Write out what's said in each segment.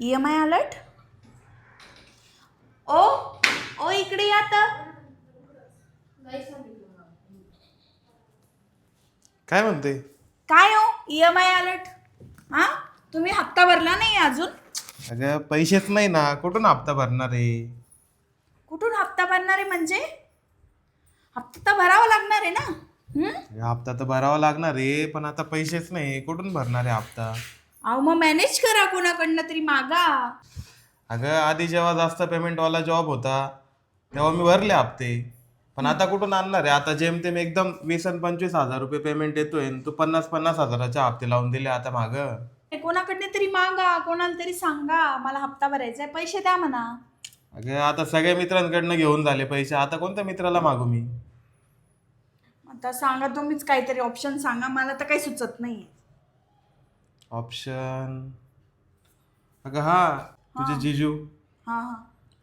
E M I alert ओ ओ इकडे या तर काय म्हणते? काय हो ई एम आय अलर्ट हां? तुम्ही हप्ता भरला नाही अजून? अगं पैसेच नाही ना. कुठून हप्ता भरणार आहे? कुठून हप्ता भरणार आहे म्हणजे? हप्ता तर भरावा लागणार आहे ना? हं? अगं, हप्ता तर भरावा लागणार आहे पण आता पैसेच नाही. कुठून भरणार आहे हप्ता? अहो मग मॅनेज करा कोणाकडनं तरी मागा. अगं आधी जेव्हा जास्त पेमेंटवाला जॉब होता तेव्हा मी भरले हप्ते. पण आता कुठून आणणार आहे? आता जेमतेम एकदम वीस आणि पंचवीस हजार रुपये पेमेंट येतोय आणि तू पन्नास पन्नास हजाराचे हप्ते लावून दिले आता मागं. ते कोणाकडनं तरी मागा कोणाला तरी सांगा. मला हप्ता भरायचा आहे पैसे द्या म्हणा. अगं आता सगळ्या मित्रांकडनं घेऊन झाले पैसे. आता कोणत्या मित्राला मागू मी? आता सांगा तुम्हीच काहीतरी ऑप्शन सांगा. मला तर काही सुचत नाही ऑप्शन अगं हा तुझे जिजू. हां हां.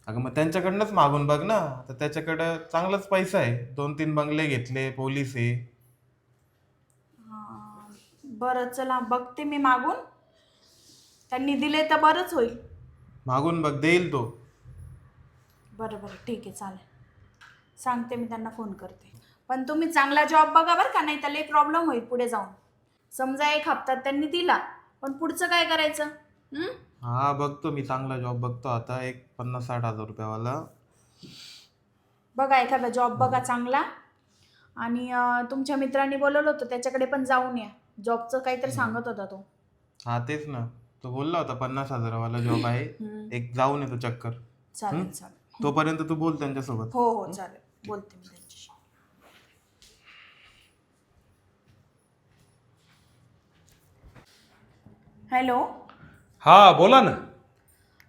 अगं मग त्यांच्याकडनंच मागून बघ ना. तर त्याच्याकडं चांगलाच पैसा आहे. दोन तीन बंगले घेतले पोलीस आहे. हां. बरं चला बघते मी मागून. त्यांनी दिले तर बरंच होईल. मागून बघ देईल तो. बरं बरं ठीक आहे चालेल. सांगते मी त्यांना फोन करते. पण तुम्ही चांगला जॉब बघा बरं का नाही त्याला एक प्रॉब्लेम होईल पुढे जाऊन. समजा एक हप्ता त्यांनी दिला पण पुढचं काय करायचं? हं? हा बघतो मी चांगला जॉब बघतो आता. एक पन्नास साठ हजार रुपयावाला. बघा एखादा जॉब बघा चांगला. आणि अं, तुमच्या मित्रांनी बोलवलं होतं त्याच्याकडे पण जाऊन या. जॉबचं काहीतरी सांगत होता तो. हा तेच ना. तो बोलला होता पन्नास हजारावाला जॉब आहे. एक जाऊन येतो चक्कर. चालेल चालेल. तोपर्यंत तू बोल त्यांच्यासोबत. हो हो चालेल. बोलते मी त्यांच्याशी. हॅलो. हा बोला ना.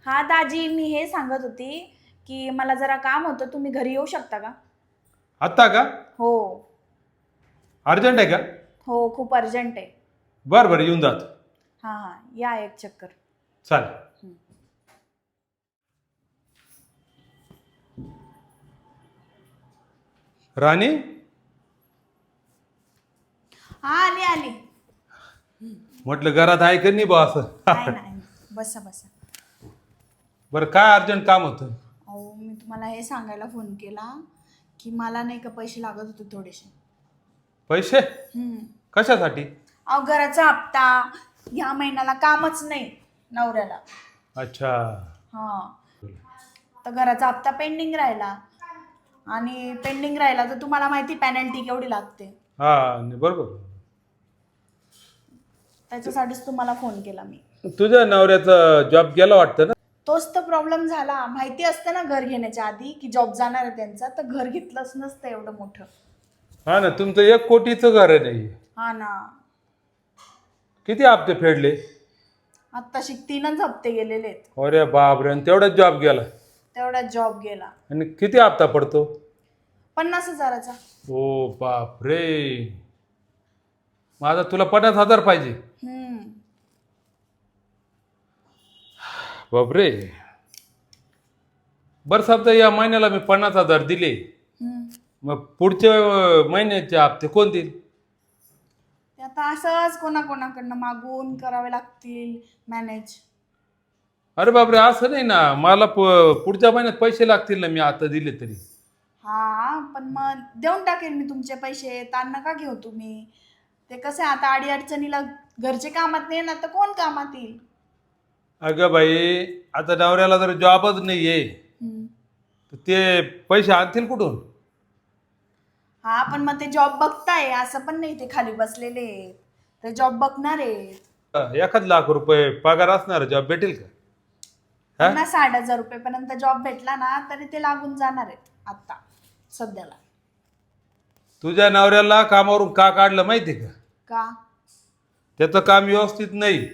हा दाजी मी हे सांगत होती की मला जरा काम होतं तुम्ही घरी येऊ शकता का? आत्ता का? हो. अर्जंट आहे का? हो खूप अर्जंट आहे. बरं बरं येऊन जातो. हां हां या एक चक्कर. चालेल. राणी? हा आली आली. म्हटलं घरात आहे का नाही बा असं? नाही बसा बसा. बरं काय अर्जंट काम होतं? अहो मी तुम्हाला हे सांगायला फोन केला की मला नाही का पैसे लागत होते थोडेसे. पैसे? हम्म. कशासाठी? अहो घराचा हप्ता ह्या महिन्याला कामच नाही नवऱ्याला. अच्छा. हां. तर घराचा हप्ता पेंडिंग राहिला. आणि पेंडिंग राहिला तर तुम्हाला माहिती पॅनल्टी केवढी लागते. हा नाही, बरोबर. त्याच्यासाठीच तुम्हाला फोन केला मी. तुझ्या नवऱ्याचा जॉब गेला वाटतं ना? तोच तर प्रॉब्लेम झाला. माहिती असतं ना घर घेण्याच्या आधी की जॉब जाणार आहे त्यांचा तर घर घेतलंच नसतं एवढं मोठं. हा ना तुमचं एक कोटीचं घर आहे नाही हा? ना. किती हप्ते फेडले? आत्ताशी तीनच हप्ते गेलेले आहेत. अरे बापरे आणि तेवढाच जॉब गेला? तेवढ्यात जॉब गेला. आणि किती हप्ता पडतो? पन्नास हजाराचा. ओ बाप रे माझा तुला पन्नास हजार पाहिजे हम्म. बापरे. बरं समजा या महिन्याला मी पन्नास हजार दिले. हम्म. मग पुढच्या अं, महिन्याचे हप्ते कोण देईल ते आता असंच कोणाकोणाकडनं मागून करावे लागतील मॅनेज अरे बापरे असं नाही ना. मला प- पुढच्या महिन्यात पैसे लागतील ना मी आता दिले तरी. हा पण मग देऊन टाकेल मी तुमचे पैसे. ताण नका घेऊ तुम्ही. ते कसं आहे आता अडी अडचणीला घरचे कामात नाही ना तर कोण कामात येईल? अगं बाई आता नवऱ्याला जर जॉबच नाही आहे हम्म. तर ते पैसे आणतील कुठून? हा पण मग ते जॉब बघताय असं पण नाही ते खाली बसलेले. आहेत. ते जॉब बघणार आहेत एखाद लाख रुपये पगार असणार जॉब भेटेल का? हा? त्यांना साठ हजार रुपये पर्यंत जॉब भेटला ना तरी ते लागून जाणार आहेत आता सध्याला. तुझ्या नवऱ्याला कामावरून का काढलं माहिती का? का? त्याचं काम व्यवस्थित नाही.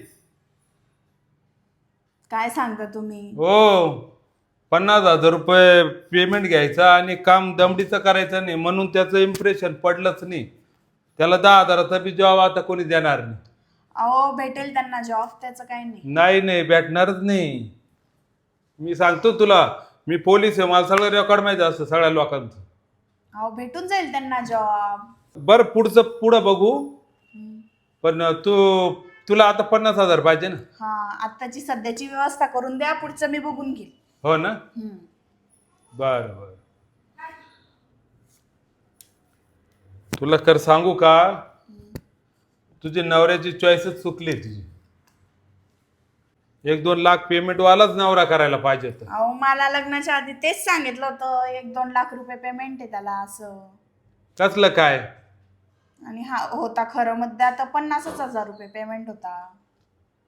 काय सांगता तुम्ही? हो पन्नास हजार रुपये पेमेंट घ्यायचा आणि काम दमडीचं करायचं नाही म्हणून त्याचं इम्प्रेशन पडलंच नाही. त्याला दहा हजाराचा बी जॉब आता कोणी देणार नाही. अहो भेटेल त्यांना जॉब त्याचं काही नाही. नाही नाही भेटणारच नाही. मी सांगतो तुला मी पोलीस आहे मला सगळं रेकॉर्ड माहिती असतं सगळ्या लोकांचं. अहो भेटून जाईल त्यांना जॉब बरं पुढचं पुढं बघू. पण तू तुला आता पन्नास हजार पाहिजे ना? हा आत्ताची सध्याची व्यवस्था करून द्या पुढचं मी बघून घेईल. हो ना? हम्म. बर बर. तुला कर सांगू का? तुझी नवऱ्याची चॉईसच चुकली तुझी. एक दोन लाख पेमेंट वालाच नवरा करायला पाहिजे होता. अहो मला लग्नाच्या आधी तेच सांगितलं होतं. एक दोन लाख रुपये पेमेंट आहे त्याला असं. कसलं काय? आणि हा होता खरं मध्ये आता पन्नासच हजार रुपये पेमेंट होता.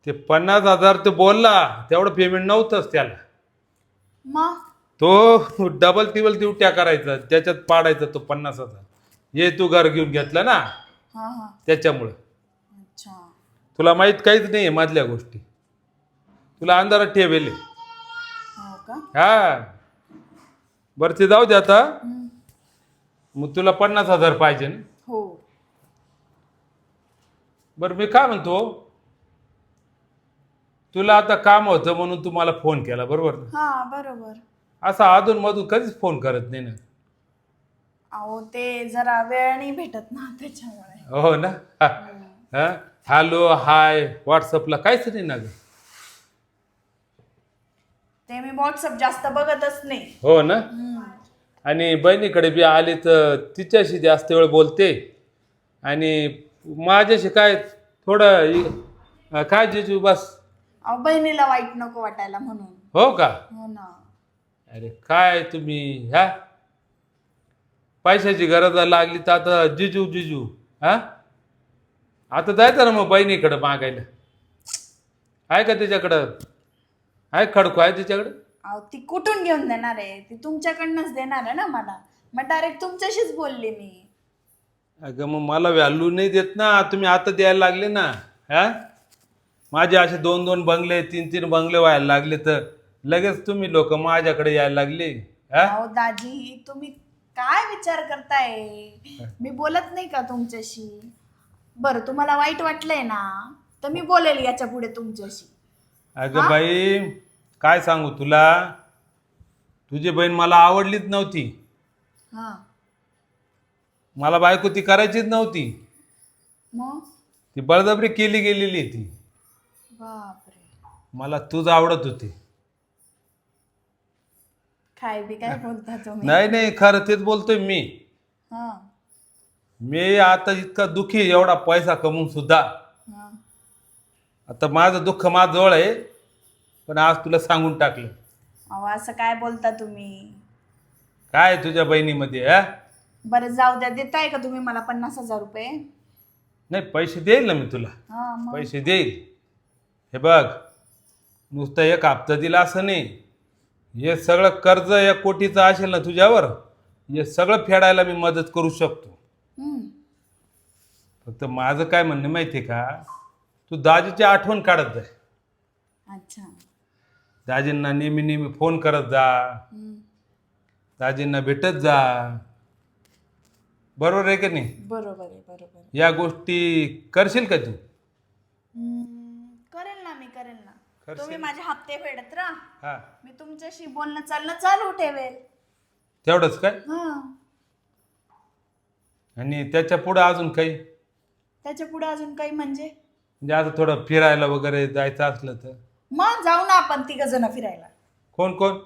ते पन्नास हजार ते बोलला तेवढं पेमेंट नव्हतंच त्याला. मग? तो डबल टिबल ड्युट्या करायचा त्याच्यात पाडायचा तो पन्नास हजार. ये तू घर घेऊन घेतलं ना? हा हा. त्याच्यामुळं. अच्छा. तुला माहीत काहीच नाही मधल्या गोष्टी. तुला अंधारात ठेवेल हो का? हा. बरं ते जाऊ दे आता. हम्म. मग तुला पन्नास हजार पाहिजे ना? हो बरं मी काय म्हणतो? तुला आता काम होतं म्हणून तू मला फोन केला बरोबर? ना हा बरोबर. असा अधून मधून कधीच फोन करत नाही ना? अहो ते जरा वेळ नाही भेटत ना त्याच्यामुळे. हो ना. हा? हॅलो हाय व्हॉट्सअपला काहीच नाही ना ग. ते मी व्हॉट्सअप जास्त बघतच नाही. हो ना? हम्म. आणि बहिणीकडे बी आली तर तिच्याशी जास्त वेळ बोलते. आणि माझ्याशी काय थोडं इ- काय जिजू बस. अहो बहिणीला वाईट नको वाटायला म्हणून. हो का? हो ना. अरे काय तुम्ही ह्या पैशाची गरज लागली तर आता जिजू जिजू हा? आता जायचं ना मग बहिणीकडं मागायला. आहे का त्याच्याकडं आहे खडको? आहे तिच्याकडं? अहो ती कुठून घेऊन देणार आहे? ती तुमच्याकडनंच देणार आहे ना मला. मग डायरेक्ट तुमच्याशीच बोलले मी. अगं मग मला व्हॅल्यू नाही देत ना. तुम्ही आता द्यायला लागले ना. हा? माझे असे दोन दोन बंगले तीन तीन बंगले व्हायला लागले तर. लगेच तुम्ही लोक माझ्याकडे यायला लागले. हा? अहो दाजी तुम्ही काय विचार करताय? मी बोलत नाही का तुमच्याशी? बरं तुम्हाला वाईट वाटलंय ना तर मी बोलेल याच्यापुढे तुमच्याशी. अगं बाई काय सांगू तुला? तुझी बहीण मला आवडलीच नव्हती. हा. मला बायको ती करायचीच नव्हती. मग? ती बळजबरी केली गेलेली ती. बापरे. मला तूच आवडत होती. काय बी काय बोलता तुम्ही? नाही नाही खरं तेच बोलतोय मी. हा. मी आता इतका दुखी आहे, एवढा पैसा कमवून सुद्धा. हा. आता माझं दुःख माझं जवळ आहे पण आज तुला सांगून टाकलं. अहो असं काय बोलता तुम्ही? काय आहे तुझ्या बहिणीमध्ये हा? बरं जाऊ द्या. देताय का तुम्ही मला पन्नास हजार रुपये? नाही पैसे देईल ना मी तुला. हा मग? पैसे देईल. हे बघ नुसतं एक हप्ता दिला असं नाही. हे सगळं कर्ज या कोटीचं असेल ना तुझ्यावर हे सगळं फेडायला मी मदत करू शकतो. हम्म. फक्त माझं काय म्हणणं माहिती आहे का? तू दाजीची आठवण काढत जाय अच्छा. दाजींना नेहमी नेहमी फोन करत जा. हम्म. दाजींना भेटत जा. बरोबर आहे का नाही? बरोबर आहे बरोबर आहे. या गोष्टी करशील का तू? हम्म, करेल ना मी करेल ना. करशील? तुम्ही माझे हप्ते फेडत राहा. हा. मी तुमच्याशी बोलणं चालणं चालू ठेवेल. तेवढंच काय? हा. आणि त्याच्या पुढं अजून काही? त्याच्या पुढे अजून काही म्हणजे? म्हणजे आता थोडं फिरायला वगैरे जायचं असलं तर? मग जाऊ ना आपण तिघ जण फिरायला. कोण कोण?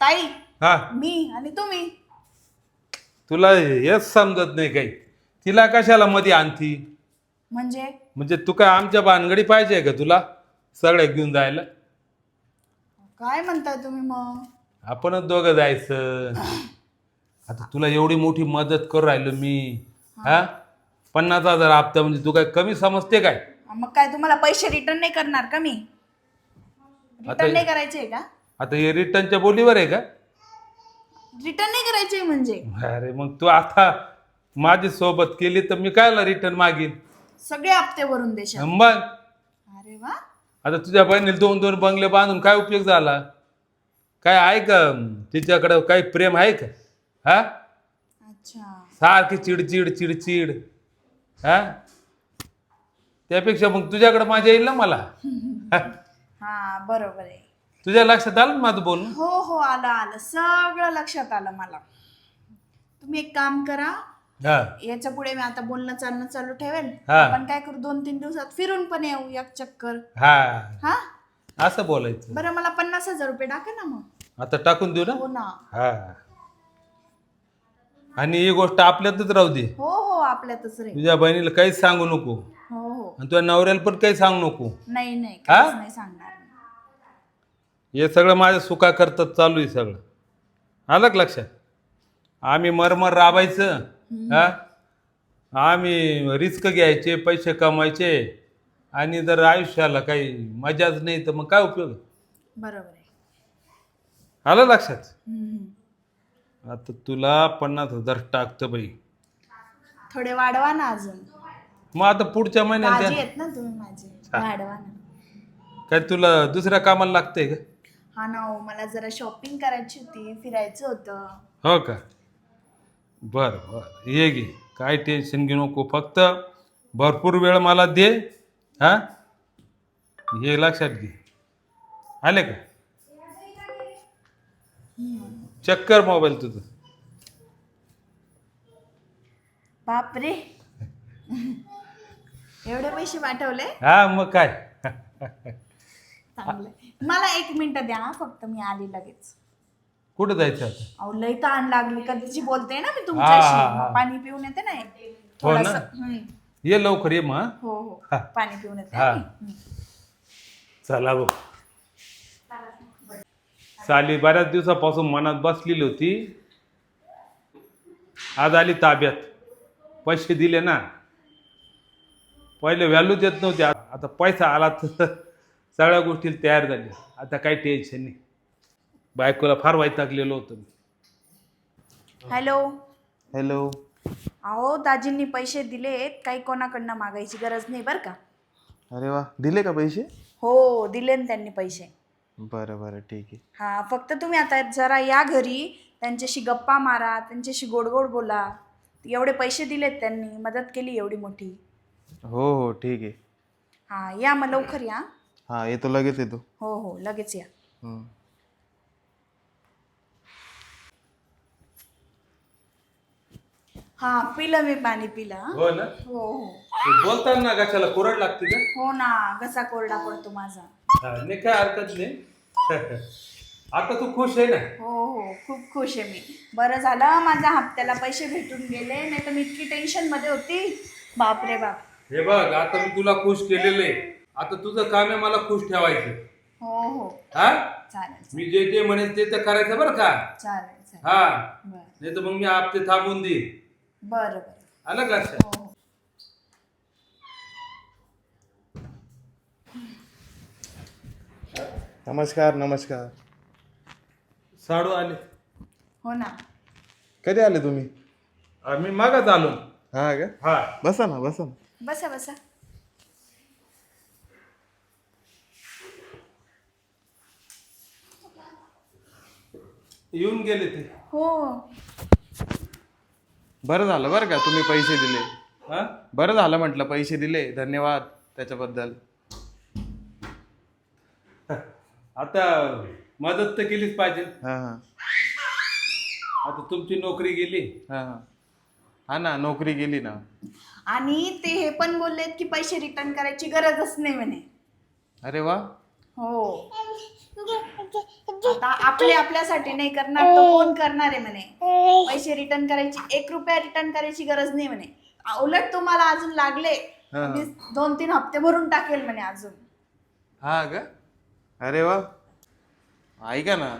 ताई हा. मी आणि तुम्ही. तुला हेच समजत नाही काही. तिला कशाला मध्ये आणती? म्हणजे? म्हणजे तू काय आमच्या भानगडी पाहिजे का तुला? सगळ्या घेऊन जायला? काय म्हणताय तुम्ही मग? आपणच दोघं जायचं. आता तुला एवढी मोठी मदत करू राहिलो मी. हा? पन्नास हजार हप्ता म्हणजे तू काय कमी समजते काय? मग काय तुम्हाला पैसे रिटर्न नाही करणार का मी? आता- रिटर्न नाही करायचे का? आता हे रिटर्नच्या बोलीवर आहे का? रिटर्न नाही करायचे म्हणजे. अरे मग तू आता माझी सोबत केली तर मी कायला रिटर्न मागीन? सगळे हप्ते भरून देशाल मग? अरे वा. आता तुझ्या बहिणीला दोन दोन बंगले बांधून काय उपयोग झाला? काय आहे का? तिच्याकडं काही प्रेम आहे का? हा? अच्छा. सारखी चिडचिड चिडचिड. हा? त्यापेक्षा मग तुझ्याकडे माझ्या येईल ना मला? हा बरोबर आहे. तुझ्या लक्षात आलं ना माझं बोलणं? हो हो आलं आलं. सगळं लक्षात आलं मला. तुम्ही एक काम करा. हा. याच्यापुढे मी आता बोलणं चालणं चालू ठेवेल हा. आपण काय करू दोन तीन दिवसात फिरून पण येऊ एक चक्कर. हा. हा? असं बोलायचं. बरं मला पन्नास हजार रुपये टाका ना मग. आता टाकून देऊ ना? हो ना. हा. आणि ही गोष्ट आपल्यातच राहू दे. हो हो आपल्यातच रे तुझ्या बहिणीला काहीच सांगू नको. हो हो. आणि तुझ्या नवऱ्याला पण काही सांगू नको. नाही नाही हा? सांगणार. हे सगळं माझ्या सुखा करतात चालू आहे सगळं. आलं का लक्षात? आम्ही मरमर राबायचं हा? आम्ही रिस्क घ्यायचे पैसे कमवायचे आणि जर आयुष्याला काही मजाच नाही तर मग काय उपयोग? बरोबर आहे. आलं लक्षात? हम्म. आता तुला पन्नास हजार टाकतं बाई. थोडे वाढवा ना अजून. मग आता पुढच्या महिन्यात भाजी द्या. आहेत ना तुम्ही माझे. वाढवा ना. काय तुला दुसऱ्या कामाला लागतंय का? हा ना हो मला जरा शॉपिंग करायची होती फिरायचं होतं. हो का? बर बर. ये गे काय टेन्शन घेऊ नको. फक्त भरपूर वेळ मला दे हा? हे लक्षात घे. आले का? चेक कर मोबाईल तुझं. बापरे. एवढे पैसे पाठवले? हा मग काय? चांगलं मला एक मिनिट द्या हा, फक्त मी आली लगेच कुठं जायचं आता अहो लई ताण लागली कधीची बोलते ना मी हा, तुमच्याशी हा, हा. पाणी पिऊन येते ना हो ना? थोडंसं. हम्म. ये लवकर ये मग हो हो हा. पाणी पिऊन येते हा. हम्म. चला भाऊ साली बऱ्याच दिवसापासून मनात बसलेली होती आज आली ताब्यात पैसे दिले ना पहिले व्हॅल्यू देत नव्हते आ- आता पैसा आला तर सगळ्या गोष्टी तयार झाल्या. आता काही टेन्शन नाही. बायकोला फार वैतागलेलो होतो मी. हॅलो. हॅलो. अहो दाजींनी पैसे दिलेत काही कोणाकडनं मागायची गरज नाही बरं का. अरे वा दिले का पैसे? हो दिले ना त्यांनी पैसे. बरं बरं ठीक आहे. हा फक्त तुम्ही आता जरा या घरी त्यांच्याशी गप्पा मारा त्यांच्याशी गोड गोड बोला. एवढे पैसे दिलेत त्यांनी मदत केली एवढी मोठी. हो हो ठीक आहे. हा या मग लवकर या. हां येतो लगेच येतो. हो हो लगेच या. हं. हा पिलं मी पाणी पिलं. हा. हो ना? हो हो. बोलताना कशाला कोरड लागते का? हो ना घसा कोरडा पडतो माझा. हा, नाही काय हरकत नाही. आता तू खुश आहे ना? हो हो खूप खुश आहे मी. बरं झालं माझ्या हप्त्याला पैसे भेटून गेले नाही तर मी इतकी टेन्शनमध्ये होती. बापरे बाप. हे बघ आता मी तुला खुश केलेलं आहे. आता तुझं काम आहे मला खुश ठेवायचं. हो हो. हा? चालेल मी जे जे म्हणेन ते तर करायचं बरं का? चालेल चालेल. हा. बरं. नाही तर मग मी आपते थांबून देईन. बरं बरं. आलं का लक्षात? हो हो. नमस्कार नमस्कार. साडू आले. हो ना. कधी आले तुम्ही? आम्ही मागच आलो हा का? हा. बसा ना बसा ना. बसा बसा. येऊन गेले ते. हो. बरं झालं बरं का तुम्ही पैसे दिले. हा? बरं झालं म्हटलं पैसे दिले. धन्यवाद त्याच्याबद्दल. आता मदत तर केलीच पाहिजे. हां हां. आता तुमची नोकरी गेली. हां हां. हा ना नोकरी गेली ना. आणि ते हे पण बोललेत की पैसे रिटर्न करायची गरजच नाही म्हणे. अरे वा. हो. आता आपले आपल्यासाठी नाही करणार तो कोण करणार आहे म्हणे? पैसे रिटर्न करायची एक रुपया रिटर्न करायची गरज नाही म्हणे. उलट तुम्हाला अजून लागले. हा. मी दोन तीन हप्ते भरून टाकेल म्हणे अजून. हा का अरे वा. ऐका ना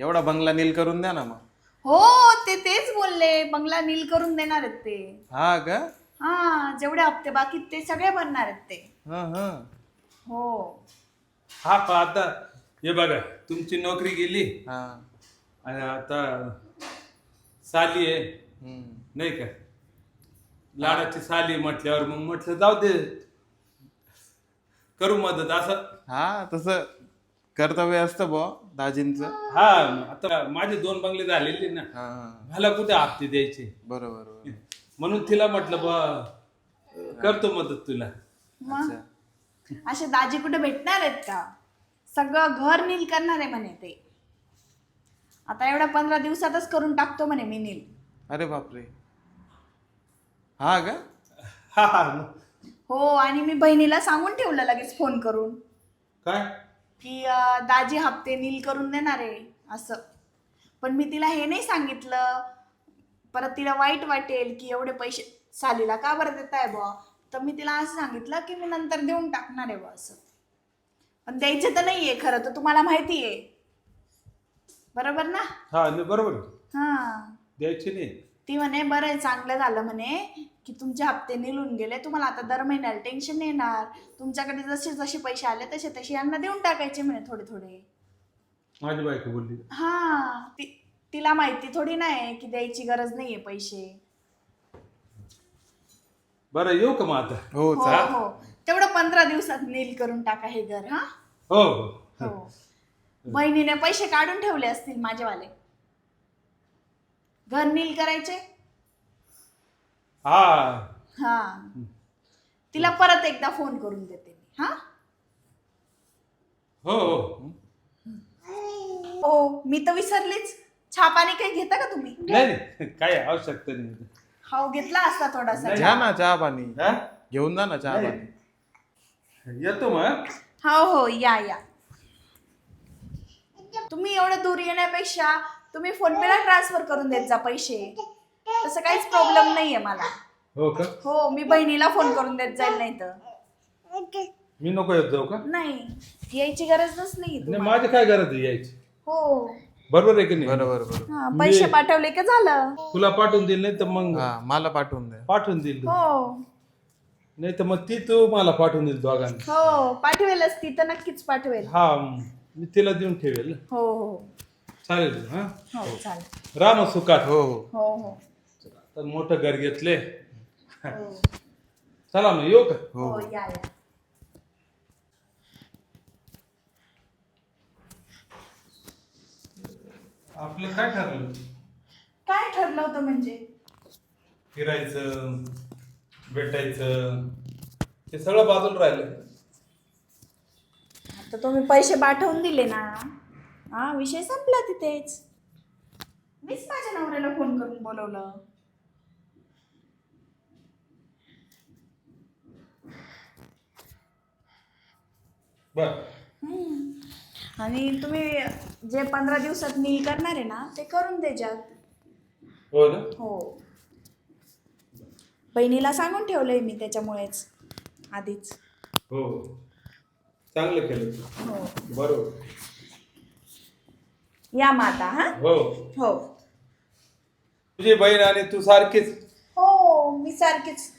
एवढा बंगला नील करून द्या ना मग. हो ते तेच बोलले. बंगला नील करून देणार आहेत ते. हा का हा जेवढे हप्ते बाकी ते सगळे भरणार आहेत ते. हां हां. हो. हा पहा आता हे बघा तुमची नोकरी गेली. हां. आणि आता साली आहे. हम्म. नाही का? लाडाची साली म्हटल्यावर मग म्हटलं जाऊ दे. करू मदत. असं. हा तसं कर्तव्य असतं बुवा दाजींचं. हा आता माझे दोन बंगले झालेले ना. हां हां. मला कुठे हप्ते द्यायचे? बरोबर बरोबर. म्हणून तिला म्हटलं बा करतो मदत तुला. मग? असे दाजी कुठे भेटणार आहेत का? सगळं घर नील करणार आहे म्हणे ते. आता एवढ्या पंधरा दिवसातच करून टाकतो म्हणे मी नील. अरे बापरे. हा का हा हा हो. आणि मी बहिणीला सांगून ठेवलं लगेच फोन करून. काय? की अं, दाजी हप्ते नील करून देणार आहे असं. पण मी तिला हे नाही सांगितलं. परत तिला वाईट वाटेल की एवढे पैसे सालीला का बरं देत आहे बुवा? तर मी तिला असं सांगितलं की मी नंतर देऊन टाकणार आहे बुवा असं. पण द्यायचं तर नाही आहे खरं तर तुम्हाला माहिती आहे बरोबर ना? हा बरोबर. आहे. हां. द्यायची नाही. ती म्हणे बरं आहे चांगलं झालं म्हणे की तुमचे हप्ते निलून गेले तुम्हाला आता दर महिन्याला टेन्शन नाही येणार. तुमच्याकडे जसे जसे पैसे आले तसे तसे यांना देऊन टाकायचे म्हणे थोडे थोडे. माझी बायको बोलली. हा ती तिला माहिती थोडी नाही की द्यायची गरज नाहीये पैसे. बरं येऊ का मग आता? हो हो हो. तेवढं पंधरा दिवसात नील करून टाका हे घर हा? हो हो. हो. बहिणीने पैसे काढून ठेवले असतील माझेवाले. घर नील करायचे? हा. हा. तिला परत एकदा फोन करून देते मी हा? हो हो. हो मी तर विसरलीच. पाणी काही घेता का तुम्ही? नाही नाही. काही आवश्यकता नाही. हो घेतला असता थोडासा. घ्या ना चहा पाणी. हा? घेऊन जा ना चहा नाही. पाणी. येतो मग हो? हो या या. तुम्ही एवढं दूर येण्यापेक्षा तुम्ही फोन पेला ट्रान्सफर करून देत जा पैसे. तसं काहीच प्रॉब्लेम नाहीये मला. हो का? हो मी बहिणीला फोन करून देत जाईल नाही तर मी नको येत जाऊ का? नाही यायची गरजच नाही नाही तुम्हाला. माझी काय गरज आहे यायची? हो. बरोबर आहे की नाही? बरोबर बरोबर. हा, पैसे पाठवले का झालं. तुला पाठवून देईल नाही तर मग हा मला पाठवून द्या पाठवून देईल. हो. नाही तर मग ती तू मला पाठवून देईल दोघांना. हो पाठवेलच. ती तर नक्कीच पाठवेल. हा मी तिला देऊन ठेवेल. हो हो. चालेल हा? हो चालेल. राम सुखात. हो हो. हो हो. आता मोठं घर घेतले. हो. चला मग येऊ का? हो या या. आपलं काय ठरलं? काय ठरलं होतं म्हणजे? फिरायचं. भेटायचं. ते सगळं बाजूला राहिलं आता तुम्ही पैसे पाठवून दिले ना. हा विषय संपला तिथेच. मीच माझ्या नवऱ्याला फोन करून बोलवलं. बर. हम्म. आणि तुम्ही जे पंधरा दिवसात नील करणार आहे ना ते करून द्याच्यात हो ना? हो. बहिणीला सांगून ठेवलंय मी त्याच्यामुळेच आधीच. हो चांगलं केलं तू. हो. बरोबर. या माता हा? हो. हो. तुझी बहीण आणि तू सारखीच? हो मी सारखीच.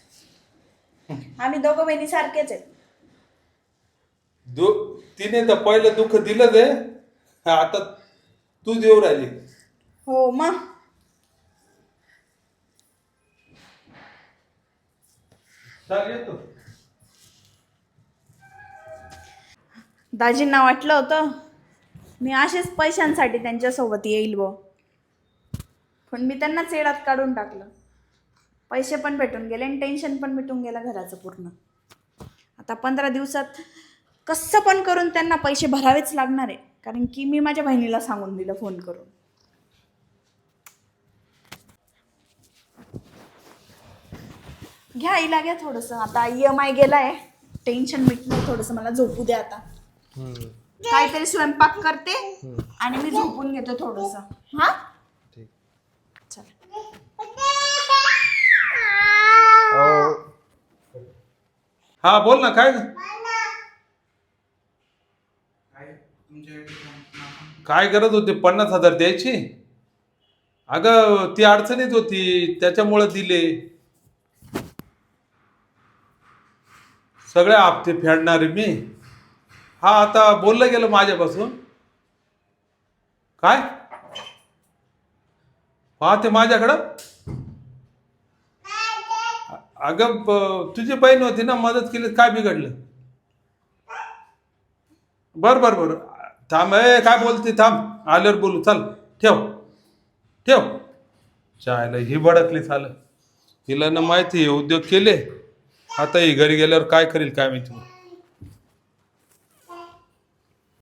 आम्ही दोघं बहिणी सारखेच आहेत. दु तिने तर पहिलं दुःख दिलं ते आता तू देऊ राहिली. हो मग? चाल येतो दाजींना वाटलं होतं मी असेच पैशांसाठी त्यांच्यासोबत येईल व पण मी त्यांना चेडात काढून टाकलं. पैसे पण भेटून गेले आणि टेन्शन पण मिटून गेलं घराचं पूर्ण. आता पंधरा दिवसात कसं पण करून त्यांना पैसे भरावेच लागणार आहे. कारण की मी माझ्या बहिणीला सांगून दिलं फोन करून. घ्या आईला घ्या थोडंसं. आता ई एम आय गेला आहे टेन्शन मिटलं थोडंसं. मला झोपू द्या आता. हम्म. काहीतरी स्वयंपाक करते आणि मी झोपून घेतो थोडस. हा? ठीक. चल. हो हा बोल ना काय? काय करत होते? पन्नास हजार द्यायची? अगं ती अडचणीत होती. त्याच्यामुळं दिले. सगळे आपते फेडणारे मी. हा आता बोललं गेलं माझ्यापासून. काय? पाहते माझ्याकडं. अगं तुझी बहीण होती ना मदत केली काय बिघडलं? बर बर बर. थांब ए काय बोलते थांब. आल्यावर बोलू. चल ठेव. ठेव. चायला ही भडकली चाल तिला ना माहिती आहे उद्योग केले. आता ही घरी गेल्यावर काय करील काय माहिती?